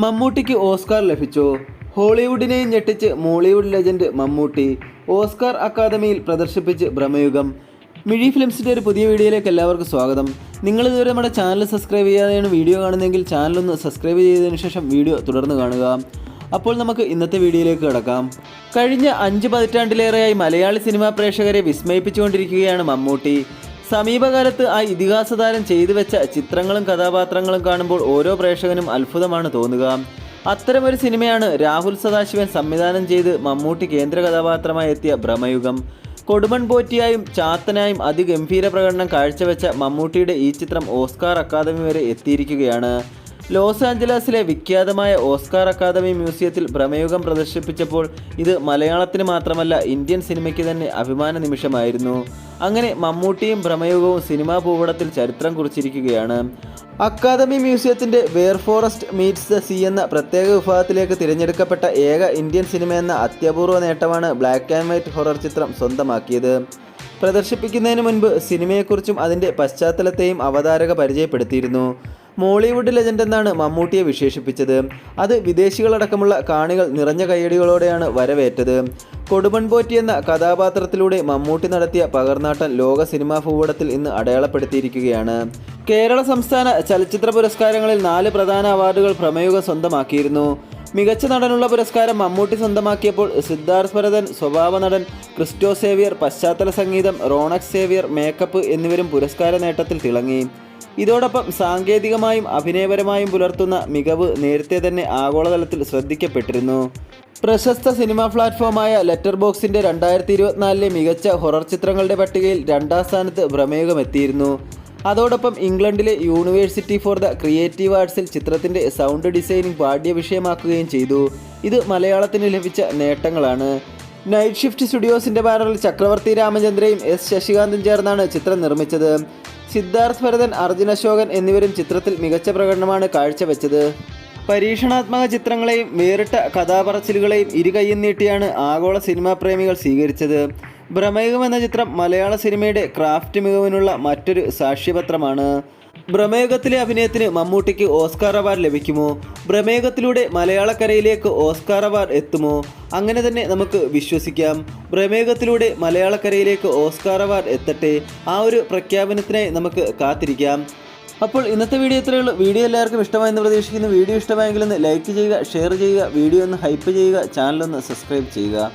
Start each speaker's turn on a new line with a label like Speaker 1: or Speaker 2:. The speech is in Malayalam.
Speaker 1: മമ്മൂട്ടിക്ക് ഓസ്കാർ ലഭിച്ചു? ഹോളിവുഡിനെയും ഞെട്ടിച്ച് മോളിവുഡ് ലെജൻഡ് മമ്മൂട്ടി ഓസ്കാർ അക്കാദമിയിൽ പ്രദർശിപ്പിച്ച് ഭ്രമയുഗം. മിഴി ഫിലിംസിന്റെ ഒരു പുതിയ വീഡിയോയിലേക്ക് എല്ലാവർക്കും സ്വാഗതം. നിങ്ങൾ ഇതുവരെ നമ്മുടെ ചാനൽ സബ്സ്ക്രൈബ് ചെയ്യാതെയാണ് വീഡിയോ കാണുന്നതെങ്കിൽ ചാനലൊന്ന് സബ്സ്ക്രൈബ് ചെയ്തതിനു ശേഷം വീഡിയോ തുടർന്ന് കാണുക. അപ്പോൾ നമുക്ക് ഇന്നത്തെ വീഡിയോയിലേക്ക് കിടക്കാം. കഴിഞ്ഞ അഞ്ച് പതിറ്റാണ്ടിലേറെയായി മലയാളി സിനിമാ പ്രേക്ഷകരെ വിസ്മയിപ്പിച്ചുകൊണ്ടിരിക്കുകയാണ് മമ്മൂട്ടി. സമീപകാലത്ത് ആ ഇതിഹാസ താരം ചെയ്തു വെച്ച ചിത്രങ്ങളും കഥാപാത്രങ്ങളും കാണുമ്പോൾ ഓരോ പ്രേക്ഷകനും അത്ഭുതമാണ് തോന്നുക. അത്തരമൊരു സിനിമയാണ് രാഹുൽ സദാശിവൻ സംവിധാനം ചെയ്ത് മമ്മൂട്ടി കേന്ദ്ര കഥാപാത്രമായി എത്തിയ ഭ്രമയുഗം. കൊടുമൺ പോറ്റിയായും ചാത്തനായും അതിഗംഭീര പ്രകടനം കാഴ്ചവെച്ച മമ്മൂട്ടിയുടെ ഈ ചിത്രം ഓസ്കാർ അക്കാദമി വരെ എത്തിയിരിക്കുകയാണ്. ലോസ് ആഞ്ചലസിലെ വിഖ്യാതമായ ഓസ്കാർ അക്കാദമി മ്യൂസിയത്തിൽ ഭ്രമയുഗം പ്രദർശിപ്പിച്ചപ്പോൾ ഇത് മലയാളത്തിന് മാത്രമല്ല ഇന്ത്യൻ സിനിമയ്ക്ക് തന്നെ അഭിമാന നിമിഷമായിരുന്നു. അങ്ങനെ മമ്മൂട്ടിയും ഭ്രമയുഗവും സിനിമാ ഭൂപടത്തിൽ ചരിത്രം കുറിച്ചിരിക്കുകയാണ്. Academy മ്യൂസിയത്തിന്റെ where forest meets the sea എന്ന പ്രത്യേക വിഭാഗത്തിലേക്ക് തിരഞ്ഞെടുക്കപ്പെട്ട ഏക ഇന്ത്യൻ സിനിമ എന്ന അത്യപൂർവ നേട്ടമാണ് ബ്ലാക്ക് ആൻഡ് വൈറ്റ് ഹൊറർ ചിത്രം സ്വന്തമാക്കിയത്. പ്രദർശിപ്പിക്കുന്നതിന് മുൻപ് സിനിമയെക്കുറിച്ചും അതിന്റെ പശ്ചാത്തലത്തെയും അവതാരക പരിചയപ്പെടുത്തിയിരുന്നു. മോളിവുഡ് ലെജൻഡ് എന്നാണ് മമ്മൂട്ടിയെ വിശേഷിപ്പിച്ചത്. അത് വിദേശികളടക്കമുള്ള കാണികൾ നിറഞ്ഞ കയ്യടികളോടെയാണ് വരവേറ്റത്. കൊടുമൺപോറ്റി എന്ന കഥാപാത്രത്തിലൂടെ മമ്മൂട്ടി നടത്തിയ പകർനാട്ടം ലോക സിനിമാ ഭൂപടത്തിൽ ഇന്ന് അടയാളപ്പെടുത്തിയിരിക്കുകയാണ്. കേരള സംസ്ഥാന ചലച്ചിത്ര പുരസ്കാരങ്ങളിൽ നാല് പ്രധാന അവാർഡുകൾ പ്രമേയുഗം സ്വന്തമാക്കിയിരുന്നു. മികച്ച നടനുള്ള പുരസ്കാരം മമ്മൂട്ടി സ്വന്തമാക്കിയപ്പോൾ സിദ്ധാർത്ഥ് ഭരതൻ സ്വഭാവ നടൻ ക്രിസ്റ്റോ സേവിയർ പശ്ചാത്തല സംഗീതം റോണക് സേവിയർ മേക്കപ്പ് എന്നിവരും പുരസ്കാര നേട്ടത്തിൽ തിളങ്ങി. ഇതോടൊപ്പം സാങ്കേതികമായും അഭിനയപരമായും പുലർത്തുന്ന മികവ് നേരത്തെ തന്നെ ആഗോളതലത്തിൽ ശ്രദ്ധിക്കപ്പെട്ടിരുന്നു. പ്രശസ്ത സിനിമാ പ്ലാറ്റ്ഫോമായ ലെറ്റർ ബോക്സിന്റെ രണ്ടായിരത്തി ഇരുപത്തിനാലിലെ മികച്ച ഹൊറർ ചിത്രങ്ങളുടെ പട്ടികയിൽ രണ്ടാം സ്ഥാനത്ത് പ്രമേയമെത്തിയിരുന്നു അതോടൊപ്പം ഇംഗ്ലണ്ടിലെ യൂണിവേഴ്സിറ്റി ഫോർ ദ ക്രിയേറ്റീവ് ആർട്സിൽ ചിത്രത്തിന്റെ സൗണ്ട് ഡിസൈനിങ് പാഠ്യ വിഷയമാക്കുകയും ചെയ്തു. ഇത് മലയാളത്തിന് ലഭിച്ച നേട്ടങ്ങളാണ്. നൈറ്റ് ഷിഫ്റ്റ് സ്റ്റുഡിയോസിന്റെ ബാനറിൽ ചക്രവർത്തി രാമചന്ദ്രയും എസ് ശശികാന്തും ചേർന്നാണ് ചിത്രം നിർമ്മിച്ചത്. സിദ്ധാർത്ഥ് ഭരതൻ അർജുൻ അശോകൻ എന്നിവരും ചിത്രത്തിൽ മികച്ച പ്രകടനമാണ് കാഴ്ചവെച്ചത്. പരീക്ഷണാത്മക ചിത്രങ്ങളെയും വേറിട്ട കഥാപറച്ചിലുകളെയും ഇരുകൈയും നീട്ടിയാണ് ആഗോള സിനിമാ പ്രേമികൾ സ്വീകരിച്ചത്. ഭ്രമയുഗം എന്ന ചിത്രം മലയാള സിനിമയുടെ ക്രാഫ്റ്റ് മികവിനുള്ള മറ്റൊരു സാക്ഷ്യപത്രമാണ്. ഭ്രമയുഗത്തിലെ അഭിനയത്തിന് മമ്മൂട്ടിക്ക് ഓസ്കാർ അവാർഡ് ലഭിക്കുമോ? ഭ്രമയുഗത്തിലൂടെ മലയാളക്കരയിലേക്ക് ഓസ്കാർ അവാർഡ് എത്തുമോ? അങ്ങനെ തന്നെ നമുക്ക് വിശ്വസിക്കാം. പ്രമേഹത്തിലൂടെ മലയാളക്കരയിലേക്ക് ഓസ്കാർ അവാർഡ് എത്തട്ടെ. ആ ഒരു പ്രഖ്യാപനത്തിനായി നമുക്ക് കാത്തിരിക്കാം. അപ്പോൾ ഇന്നത്തെ വീഡിയോ ഇത്രയേ ഉള്ളൂ. വീഡിയോ എല്ലാവർക്കും ഇഷ്ടമായെന്ന് പ്രതീക്ഷിക്കുന്നു. വീഡിയോ ഇഷ്ടമായെങ്കിൽ ഒന്ന് ലൈക്ക് ചെയ്യുക ഷെയർ ചെയ്യുക വീഡിയോ ഒന്ന് ഹൈപ്പ് ചെയ്യുക ചാനലൊന്ന് സബ്സ്ക്രൈബ് ചെയ്യുക.